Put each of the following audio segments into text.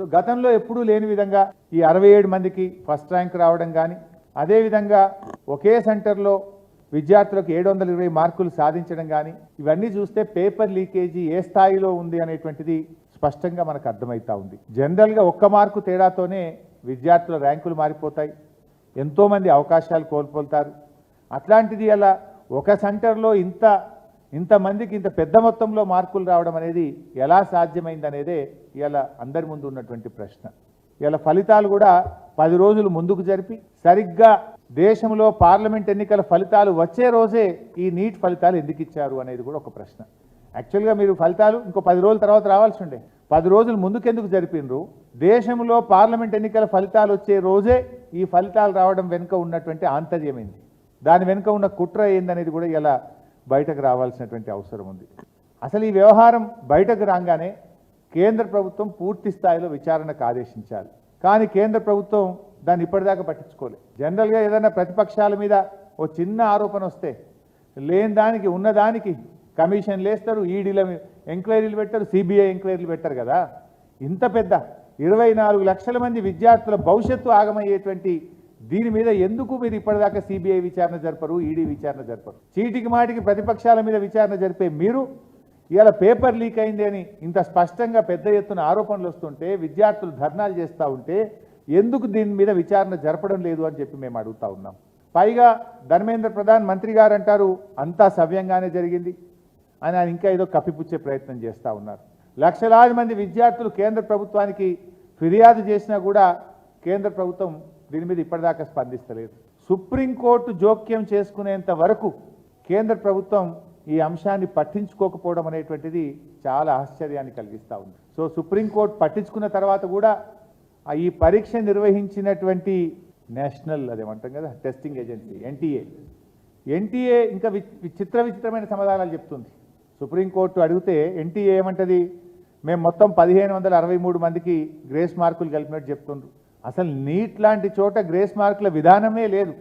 So గతంలో ఎప్పుడూ లేని విధంగా ఈ అరవై ఏడు మందికి ఫస్ట్ ర్యాంక్ రావడం కానీ అదేవిధంగా ఒకే సెంటర్లో విద్యార్థులకు ఏడు వందల ఇరవై మార్కులు సాధించడం కానీ ఇవన్నీ చూస్తే పేపర్ లీకేజీ ఏ స్థాయిలో ఉంది అనేటువంటిది స్పష్టంగా మనకు అర్థమవుతా ఉంది. జనరల్గా ఒక్క మార్కు తేడాతోనే విద్యార్థుల ర్యాంకులు మారిపోతాయి. ఎంతోమంది అవకాశాలు కోల్పోతారు. అట్లాంటిది అలా ఒక సెంటర్లో ఇంత ఇంతమందికి ఇంత పెద్ద మొత్తంలో మార్కులు రావడం అనేది ఎలా సాధ్యమైంది అనేదే ఇలా అందరి ముందు ఉన్నటువంటి ప్రశ్న. ఇలా ఫలితాలు కూడా పది రోజులు ముందుకు జరిపి సరిగ్గా దేశంలో పార్లమెంట్ ఎన్నికల ఫలితాలు వచ్చే రోజే ఈ నీట్ ఫలితాలు ఎందుకు ఇచ్చారు అనేది కూడా ఒక ప్రశ్న. యాక్చువల్గా మీరు ఫలితాలు ఇంకో పది రోజుల తర్వాత రావాల్సి ఉండే. పది రోజులు ముందుకెందుకు జరిపినరు? దేశంలో పార్లమెంట్ ఎన్నికల ఫలితాలు వచ్చే రోజే ఈ ఫలితాలు రావడం వెనుక ఉన్నటువంటి ఆంతర్యమైంది? దాని వెనుక ఉన్న కుట్ర ఏందనేది కూడా ఇలా బయటకు రావాల్సినటువంటి అవసరం ఉంది. అసలు ఈ వ్యవహారం బయటకు రాగానే కేంద్ర ప్రభుత్వం పూర్తి స్థాయిలో విచారణకు ఆదేశించాలి. కానీ కేంద్ర ప్రభుత్వం దాన్ని ఇప్పటిదాకా పట్టించుకోలేదు జనరల్గా ఏదైనా ప్రతిపక్షాల మీద ఓ చిన్న ఆరోపణ వస్తే లేని దానికి ఉన్నదానికి కమిషన్లు వేస్తారు ఈడీల ఎంక్వైరీలు పెట్టారు సిబిఐ ఎంక్వైరీలు పెట్టారు కదా. ఇంత పెద్ద ఇరవై నాలుగు లక్షల మంది విద్యార్థుల భవిష్యత్తు ఆగమయ్యేటువంటి దీని మీద ఎందుకు మీరు ఇప్పటిదాకా సిబిఐ విచారణ జరపరు ఈడీ విచారణ జరపరు? చీటికి మాటికి ప్రతిపక్షాల మీద విచారణ జరిపే మీరు ఇవాళ పేపర్ లీక్ అయింది అని ఇంత స్పష్టంగా పెద్ద ఎత్తున ఆరోపణలు వస్తుంటే విద్యార్థులు ధర్నాలు చేస్తూ ఉంటే ఎందుకు దీని మీద విచారణ జరపడం లేదు అని చెప్పి మేము అడుగుతా ఉన్నాం. పైగా ధర్మేంద్ర ప్రధాన్ మంత్రి గారు అంటారు అంతా సవ్యంగానే జరిగింది అని ఆయన ఇంకా ఏదో కప్పిపుచ్చే ప్రయత్నం చేస్తూ ఉన్నారు. లక్షలాది మంది విద్యార్థులు కేంద్ర ప్రభుత్వానికి ఫిర్యాదు చేసినా కూడా కేంద్ర ప్రభుత్వం దీని మీద ఇప్పటిదాకా స్పందిస్తలేదు. సుప్రీంకోర్టు జోక్యం చేసుకునేంత వరకు కేంద్ర ప్రభుత్వం ఈ అంశాన్ని పట్టించుకోకపోవడం అనేటువంటిది చాలా ఆశ్చర్యాన్ని కలిగిస్తూ ఉంది. సో సుప్రీంకోర్టు పట్టించుకున్న తర్వాత కూడా ఈ పరీక్ష నిర్వహించినటువంటి నేషనల్ అదేమంటాం కదా టెస్టింగ్ ఏజెన్సీ ఎన్టీఏ. ఎన్టీఏ ఇంకా విచిత్ర విచిత్రమైన సమాధానాలు చెప్తుంది. సుప్రీంకోర్టు అడిగితే ఎన్టీఏ ఏమంటది? మేము మొత్తం పదిహేను వందల అరవై మూడు మందికి గ్రేస్ మార్కులు కలిపినట్టు చెప్తుండ్రు. అసలు నీట్ లాంటి చోట గ్రేస్ మార్కుల విధానమే లేదు.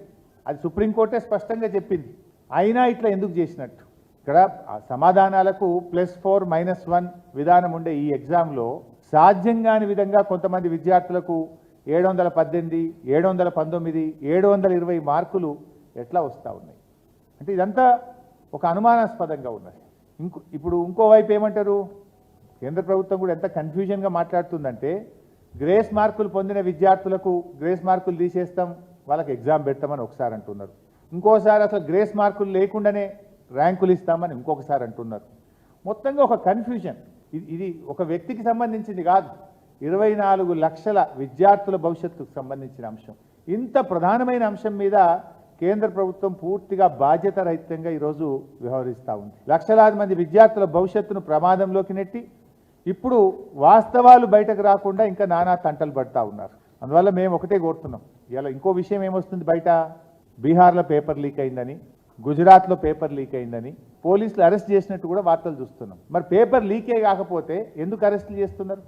అది సుప్రీంకోర్టే స్పష్టంగా చెప్పింది. అయినా ఇట్లా ఎందుకు చేసినట్టు? ఇక్కడ సమాధానాలకు ప్లస్ ఫోర్ మైనస్ వన్ విధానం ఉండే ఈ ఎగ్జామ్లో సాధ్యం కాని విధంగా కొంతమంది విద్యార్థులకు ఏడు వందల పద్దెనిమిది ఏడు వందల పంతొమ్మిది ఏడు వందల ఇరవై మార్కులు ఎట్లా వస్తూ ఉన్నాయి? అంటే ఇదంతా ఒక అనుమానాస్పదంగా ఉన్నది. ఇంకో ఇప్పుడు ఇంకోవైపు ఏమంటారు? కేంద్ర ప్రభుత్వం కూడా ఎంత కన్ఫ్యూజన్గా మాట్లాడుతుందంటే గ్రేస్ మార్కులు పొందిన విద్యార్థులకు గ్రేస్ మార్కులు తీసేస్తాం వాళ్ళకి ఎగ్జామ్ పెడతామని ఒకసారి అంటున్నారు. ఇంకోసారి అసలు గ్రేస్ మార్కులు లేకుండానే ర్యాంకులు ఇస్తామని ఇంకొకసారి అంటున్నారు. మొత్తంగా ఒక కన్ఫ్యూజన్. ఇది ఇది ఒక వ్యక్తికి సంబంధించింది కాదు. ఇరవై నాలుగు లక్షల విద్యార్థుల భవిష్యత్తుకు సంబంధించిన అంశం. ఇంత ప్రధానమైన అంశం మీద కేంద్ర ప్రభుత్వం పూర్తిగా బాధ్యత రహితంగా ఈరోజు వ్యవహరిస్తూ ఉంది. లక్షలాది మంది విద్యార్థుల భవిష్యత్తును ప్రమాదంలోకి నెట్టి ఇప్పుడు వాస్తవాలు బయటకు రాకుండా ఇంకా నానా తంటలు పడతా ఉన్నారు. అందువల్ల మేము ఒకటే కోరుతున్నాం. ఇలా ఇంకో విషయం ఏమొస్తుంది బయట? బీహార్లో పేపర్ లీక్ అయిందని గుజరాత్లో పేపర్ లీక్ అయిందని పోలీసులు అరెస్ట్ చేసినట్టు కూడా వార్తలు చూస్తున్నాం. మరి పేపర్ లీకే కాకపోతే ఎందుకు అరెస్టులు చేస్తున్నారు?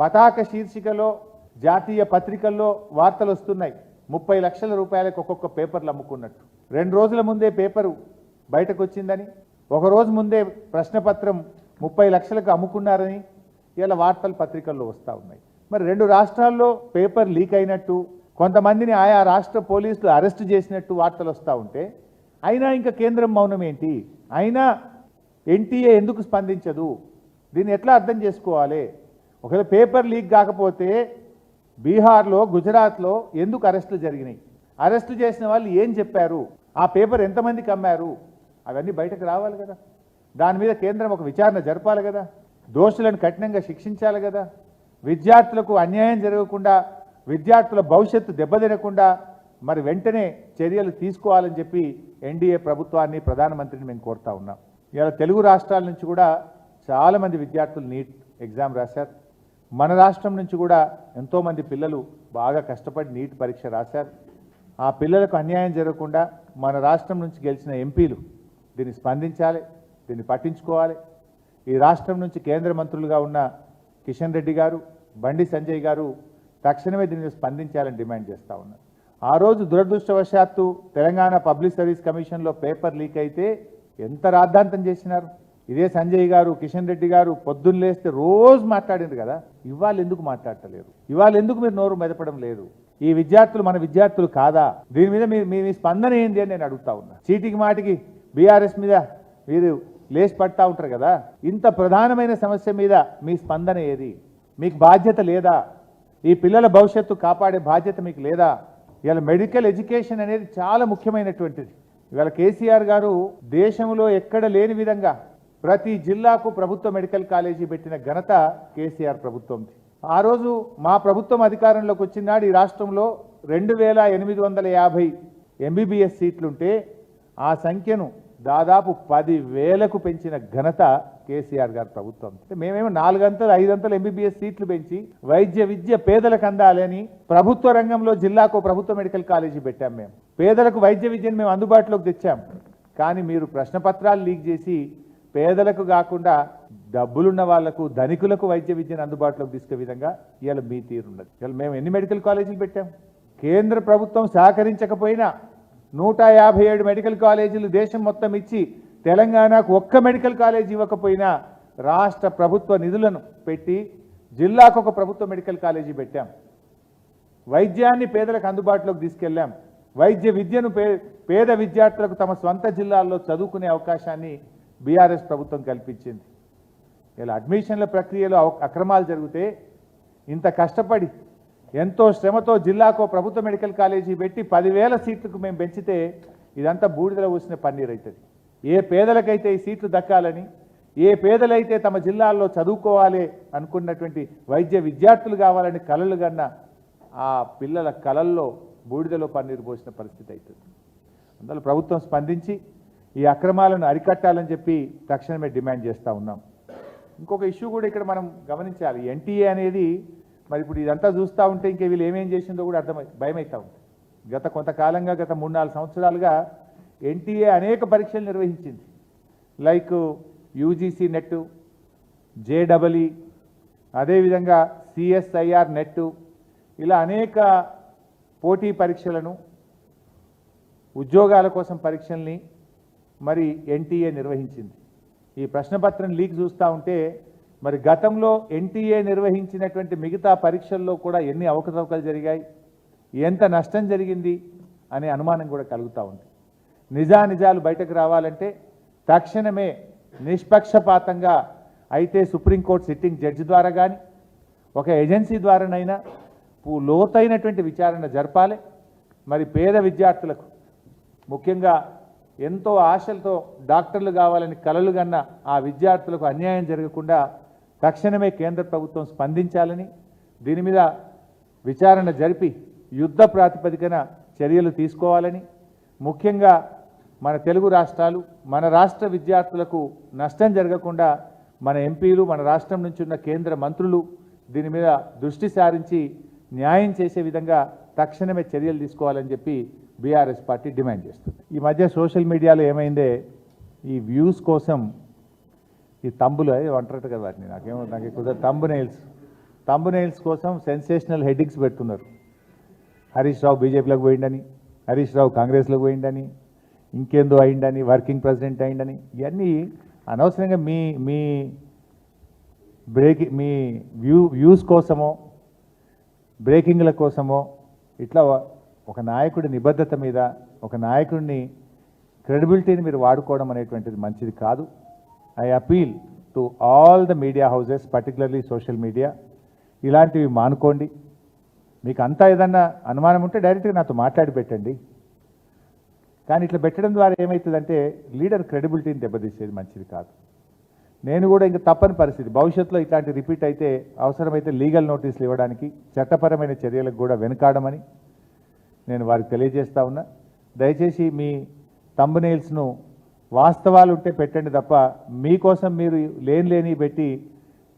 పతాక శీర్షికలో జాతీయ పత్రికల్లో వార్తలు వస్తున్నాయి. ముప్పై లక్షల రూపాయలకు ఒక్కొక్క పేపర్లు అమ్ముకున్నట్టు. రెండు రోజుల ముందే పేపరు బయటకు వచ్చిందని ఒకరోజు ముందే ప్రశ్నపత్రం ముప్పై లక్షలకు అమ్ముకున్నారని ఇలా వార్తలు పత్రికల్లో వస్తూ ఉన్నాయి. మరి రెండు రాష్ట్రాల్లో పేపర్ లీక్ అయినట్టు కొంతమందిని ఆయా రాష్ట్ర పోలీసులు అరెస్ట్ చేసినట్టు వార్తలు వస్తూ ఉంటే అయినా ఇంకా కేంద్రం మౌనం ఏంటి? అయినా ఎన్టీఏ ఎందుకు స్పందించదు? దీన్ని ఎట్లా అర్థం చేసుకోవాలి? ఒకవేళ పేపర్ లీక్ కాకపోతే బీహార్లో గుజరాత్లో ఎందుకు అరెస్టులు జరిగినాయి? అరెస్టు చేసిన వాళ్ళు ఏం చెప్పారు? ఆ పేపర్ ఎంతమందికి అమ్మారు? అవన్నీ బయటకు రావాలి కదా. దాని మీద కేంద్రం ఒక విచారణ జరపాలి కదా. దోషులను కఠినంగా శిక్షించాలి కదా. విద్యార్థులకు అన్యాయం జరగకుండా విద్యార్థుల భవిష్యత్తు దెబ్బతినకుండా మరి వెంటనే చర్యలు తీసుకోవాలని చెప్పి ఎన్డీఏ ప్రభుత్వాన్ని ప్రధానమంత్రిని మేము కోరుతా ఉన్నాం. ఇలా తెలుగు రాష్ట్రాల నుంచి కూడా చాలామంది విద్యార్థులు నీట్ ఎగ్జామ్ రాశారు. మన రాష్ట్రం నుంచి కూడా ఎంతోమంది పిల్లలు బాగా కష్టపడి నీట్ పరీక్ష రాశారు. ఆ పిల్లలకు అన్యాయం జరగకుండా మన రాష్ట్రం నుంచి గెలిచిన ఎంపీలు దీన్ని స్పందించాలి దీన్ని పట్టించుకోవాలి. ఈ రాష్ట్రం నుంచి కేంద్ర మంత్రులుగా ఉన్న కిషన్ రెడ్డి గారు బండి సంజయ్ గారు తక్షణమే దీని స్పందించాలని డిమాండ్ చేస్తూ ఉన్నారు. ఆ రోజు దురదృష్టవశాత్తు తెలంగాణ పబ్లిక్ సర్వీస్ కమిషన్లో పేపర్ లీక్ అయితే ఎంత రాద్ధాంతం చేసినారు? ఇదే సంజయ్ గారు కిషన్ రెడ్డి గారు పొద్దున్న లేస్తే రోజు మాట్లాడింది కదా. ఇవాళ ఎందుకు మాట్లాడటలేరు ఇవాళ ఎందుకు మీరు నోరు మెదపడం లేదు? ఈ విద్యార్థులు మన విద్యార్థులు కాదా? దీని మీద మీ మీ మీ స్పందన ఏంది అని నేను అడుగుతా ఉన్నా. చీటికి మాటికి బీఆర్ఎస్ మీద మీరు లేచి పడతా ఉంటారు కదా? ఇంత ప్రధానమైన సమస్య మీద మీ స్పందన ఏది? మీకు బాధ్యత లేదా? ఈ పిల్లల భవిష్యత్తు కాపాడే బాధ్యత మీకు లేదా? ఇవాళ మెడికల్ ఎడ్యుకేషన్ అనేది చాలా ముఖ్యమైనటువంటిది. ఇవాళ కేసీఆర్ గారు దేశంలో ఎక్కడ లేని విధంగా ప్రతి జిల్లాకు ప్రభుత్వ మెడికల్ కాలేజీ పెట్టిన ఘనత కేసీఆర్ ప్రభుత్వంది. ఆ రోజు మా ప్రభుత్వం అధికారంలోకి వచ్చినాడు ఈ రాష్ట్రంలో రెండు వేల ఎనిమిది వందల యాభై ఎంబీబీఎస్ సీట్లుంటే ఆ సంఖ్యను దాదాపు పది వేలకు పెంచిన ఘనత కేసీఆర్ గారి ప్రభుత్వం. మేమేమో నాలుగంతలు ఐదంతలు ఎంబీబీఎస్ సీట్లు పెంచి వైద్య విద్య పేదలకు అందాలని ప్రభుత్వ రంగంలో జిల్లాకు ప్రభుత్వ మెడికల్ కాలేజీ పెట్టాం మేము. పేదలకు వైద్య విద్యను మేము అందుబాటులోకి తెచ్చాం. కానీ మీరు ప్రశ్నపత్రాలు లీక్ చేసి పేదలకు కాకుండా డబ్బులున్న వాళ్ళకు ధనికులకు వైద్య విద్యను అందుబాటులోకి తీసుకునే విధంగా ఇవాళ మీ తీరున్నది. ఇవాళ మేము ఎన్ని మెడికల్ కాలేజీలు పెట్టాం? కేంద్ర ప్రభుత్వం సహకరించకపోయినా నూట యాభై ఏడు మెడికల్ కాలేజీలు దేశం మొత్తం ఇచ్చి తెలంగాణకు ఒక్క మెడికల్ కాలేజీ ఇవ్వకపోయినా రాష్ట్ర ప్రభుత్వ నిధులను పెట్టి జిల్లాకు ఒక ప్రభుత్వ మెడికల్ కాలేజీ పెట్టాం. వైద్యాన్ని పేదలకు అందుబాటులోకి తీసుకెళ్ళాం. వైద్య విద్యను పే పేద విద్యార్థులకు తమ స్వంత జిల్లాల్లో చదువుకునే అవకాశాన్ని బీఆర్ఎస్ ప్రభుత్వం కల్పించింది. ఇలా అడ్మిషన్ల ప్రక్రియలో అవ- అక్రమాలు జరిగితే ఇంత కష్టపడి ఎంతో శ్రమతో జిల్లాకో ప్రభుత్వ మెడికల్ కాలేజీ పెట్టి పదివేల సీట్లకు మేము పెంచితే ఇదంతా బూడిదలో పోసిన పన్నీర్ అవుతుంది ఏ పేదలకైతే ఈ సీట్లు దక్కాలని ఏ పేదలైతే తమ జిల్లాల్లో చదువుకోవాలి అనుకున్నటువంటి వైద్య విద్యార్థులు కావాలని కలలు కన్న ఆ పిల్లల కలల్లో బూడిదలో పన్నీరు పోసిన పరిస్థితి అవుతుంది అందువల్ల ప్రభుత్వం స్పందించి ఈ అక్రమాలను అరికట్టాలని చెప్పి తక్షణమే డిమాండ్ చేస్తూ ఉన్నాం. ఇంకొక ఇష్యూ కూడా ఇక్కడ మనం గమనించాలి. ఎన్టీఏ అనేది మరి ఇప్పుడు ఇదంతా చూస్తూ ఉంటే ఇంకే వీళ్ళు ఏమేం చేసిందో కూడా అర్థమై భయమవుతా ఉంది గత కొంతకాలంగా గత మూడు నాలుగు సంవత్సరాలుగా ఎన్టీఏ అనేక పరీక్షలు నిర్వహించింది. లైక్ యూజీసీ నెట్ జేడబల్ఈ అదేవిధంగా సిఎస్ఐఆర్ నెట్ ఇలా అనేక పోటీ పరీక్షలను ఉద్యోగాల కోసం పరీక్షల్ని మరి ఎన్టీఏ నిర్వహించింది. ఈ ప్రశ్నపత్రం లీక్ చూస్తూ ఉంటే మరి గతంలో ఎన్టీఏ నిర్వహించినటువంటి మిగతా పరీక్షల్లో కూడా ఎన్ని అవకతవకలు జరిగాయి? ఎంత నష్టం జరిగింది? అనే అనుమానం కూడా కలుగుతూ ఉంది. నిజానిజాలు బయటకు రావాలంటే తక్షణమే నిష్పక్షపాతంగా అయితే సుప్రీంకోర్టు సిట్టింగ్ జడ్జి ద్వారా కానీ ఒక ఏజెన్సీ ద్వారానైనా లోతైనటువంటి విచారణ జరపాలి. మరి పేద విద్యార్థులకు ముఖ్యంగా ఎంతో ఆశలతో డాక్టర్లు కావాలని కలలు కన్న ఆ విద్యార్థులకు అన్యాయం జరగకుండా తక్షణమే కేంద్ర ప్రభుత్వం స్పందించాలని దీని మీద విచారణ జరిపి యుద్ధ ప్రాతిపదికన చర్యలు తీసుకోవాలని ముఖ్యంగా మన తెలుగు రాష్ట్రాలు మన రాష్ట్ర విద్యార్థులకు నష్టం జరగకుండా మన ఎంపీలు మన రాష్ట్రం నుంచి ఉన్న కేంద్ర మంత్రులు దీని మీద దృష్టి సారించి న్యాయం చేసే విధంగా తక్షణమే చర్యలు తీసుకోవాలని చెప్పి బీఆర్ఎస్ పార్టీ డిమాండ్ చేస్తుంది. ఈ మధ్య సోషల్ మీడియాలో ఏమైందే? ఈ వ్యూస్ కోసం ఈ తంబులు అది అంటారట కదా వాటిని. నాకేమో నాకు ఎక్కువ తంబు నెయిల్స్ తంబు నెయిల్స్ కోసం సెన్సేషనల్ హెడ్డింగ్స్ పెడుతున్నారు. హరీష్ రావు బీజేపీలోకి పోయిండని హరీష్ రావు కాంగ్రెస్లోకి పోయిండని ఇంకేందో అయిండని వర్కింగ్ ప్రెసిడెంట్ అయిండని ఇవన్నీ అనవసరంగా మీ మీ బ్రేక్ మీ వ్యూ వ్యూస్ కోసమో బ్రేకింగ్ల కోసమో ఇట్లా ఒక నాయకుడి నిబద్ధత మీద ఒక నాయకుడిని క్రెడిబిలిటీని మీరు వాడుకోవడం అనేటువంటిది మంచిది కాదు. I appeal to all the media houses particularly social media ఇలాంటివి మానుకోండి. మీకు అంతా ఏదన్నా అనుమానం ఉంటే డైరెక్ట్గా నాతో మాట్లాడి పెట్టండి. కానీ ఇట్లా పెట్టడం ద్వారా ఏమవుతుందంటే లీడర్ క్రెడిబిలిటీని దెబ్బతీసేది మంచిది కాదు. నేను కూడా ఇంకా తప్పని పరిస్థితి. భవిష్యత్తులో ఇట్లాంటి రిపీట్ అయితే అవసరమైతే లీగల్ నోటీసులు ఇవ్వడానికి చట్టపరమైన చర్యలకు కూడా వెనుకాడమని నేను వారికి తెలియజేస్తా ఉన్నా. దయచేసి మీ తంబునేల్స్ను వాస్తవాలు ఉంటే పెట్టండి తప్ప మీకోసం మీరు లేని లేని పెట్టి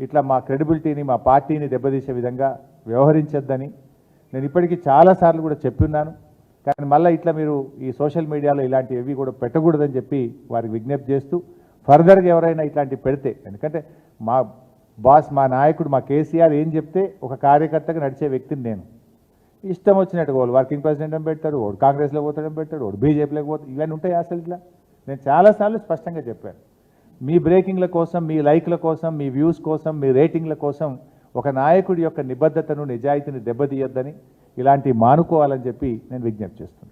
ఇట్లా మా క్రెడిబిలిటీని మా పార్టీని దెబ్బతీసే విధంగా వ్యవహరించొద్దని నేను ఇప్పటికీ చాలాసార్లు కూడా చెప్పున్నాను కానీ మళ్ళీ ఇట్లా మీరు ఈ సోషల్ మీడియాలో ఇలాంటివి కూడా పెట్టకూడదని చెప్పి వారికి విజ్ఞప్తి చేస్తూ ఫర్దర్గా ఎవరైనా ఇట్లాంటివి పెడితే ఎందుకంటే మా బాస్ మా నాయకుడు మా కేసీఆర్ ఏం చెప్తే ఒక కార్యకర్తగా నడిచే వ్యక్తిని నేను. ఇష్టం వచ్చినట్టు వాళ్ళు వర్కింగ్ ప్రెసిడెంట్ అని పెడతాడు వాడు కాంగ్రెస్లో పోతాడని పెడతాడు వాడు బీజేపీలోకి పోతాడు ఇవన్నీ ఉంటాయి అసలు ఇట్లా? నేను చాలాసార్లు స్పష్టంగా చెప్పాను. మీ బ్రేకింగ్ల కోసం మీ లైక్ల కోసం మీ వ్యూస్ కోసం మీ రేటింగ్ల కోసం ఒక నాయకుడి యొక్క నిబద్ధతను నిజాయితీని దెబ్బతీయొద్దని ఇలాంటి మానుకోవాలని చెప్పి నేను విజ్ఞప్తి చేస్తున్నాను.